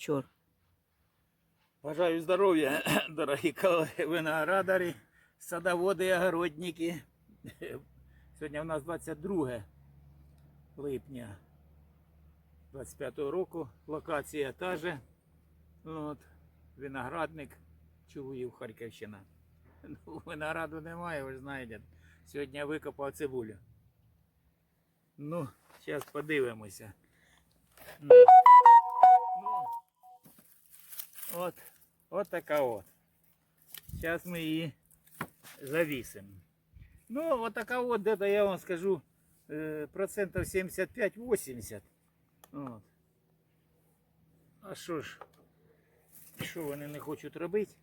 чор. Бажаю здоров'я, дорогі колеги виноградарі, садоводи і огородники. Сьогодні у нас 22 липня 25 року. Локація та же. От, виноградник Чугуїв, Харківщина. Ну, винограду немає, ви ж знаєте. Сьогодні я викопав цибулю. Ну, зараз подивимося. Ну, ну, От, от така от. Зараз ми її завісимо. Ну, от така от, де-то я вам скажу, е, процентів 75-80. От. А що ж, що вони не хочуть робити?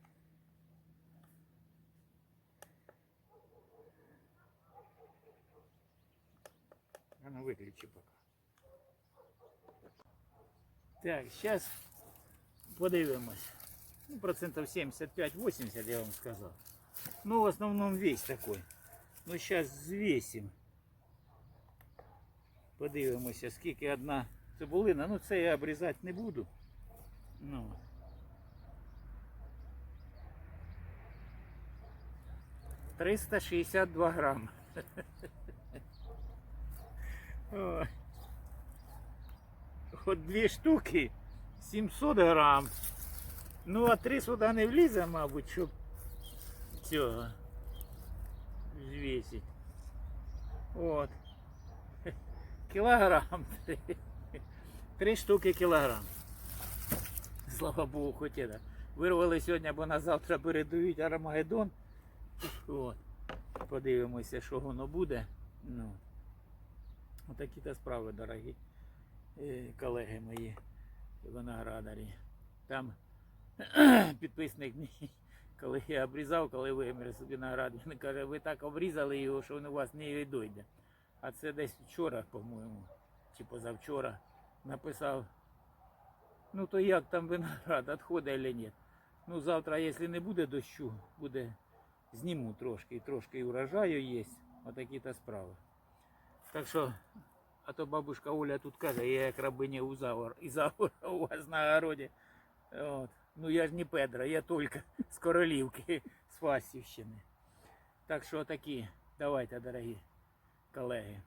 А ну виключи поки. Так, зараз подивимось. Ну, процентов 75-80, я вам сказал. Ну, в основном весь такой. Ну, сейчас взвесим. Подивимося, скільки одна цибулина. Ну, це я обрізати не буду. Ну. Триста шістдесят два грам. Ой. От дві штуки 700 грам. Ну, а три сюди не влізе, мабуть, щоб цього звісить. От. Кілограм. Три, штуки кілограм. Слава Богу, хоч. Вирвали сьогодні, бо на завтра передають Армагеддон. От. Подивимося, що воно буде. Ну. Отакі то справи, дорогі е, колеги мої виноградарі. Там підписник мій, коли я обрізав, коли вимір виноград, він каже, ви так обрізали його, що він у вас не дойде. А це десь вчора, по-моєму, чи позавчора написав. Ну то як там виноград, відходить чи ні. Ну завтра, якщо не буде дощу, буде зніму трошки, трошки і урожаю є. Отакі то справи. Так що, а то бабушка Оля тут каже, я як рабиня Узаур, Ізаура у вас на огороді. От. Ну я ж не Педро, я тільки з Королівки, з Фастівщини. Так що такі, давайте, дорогі колеги.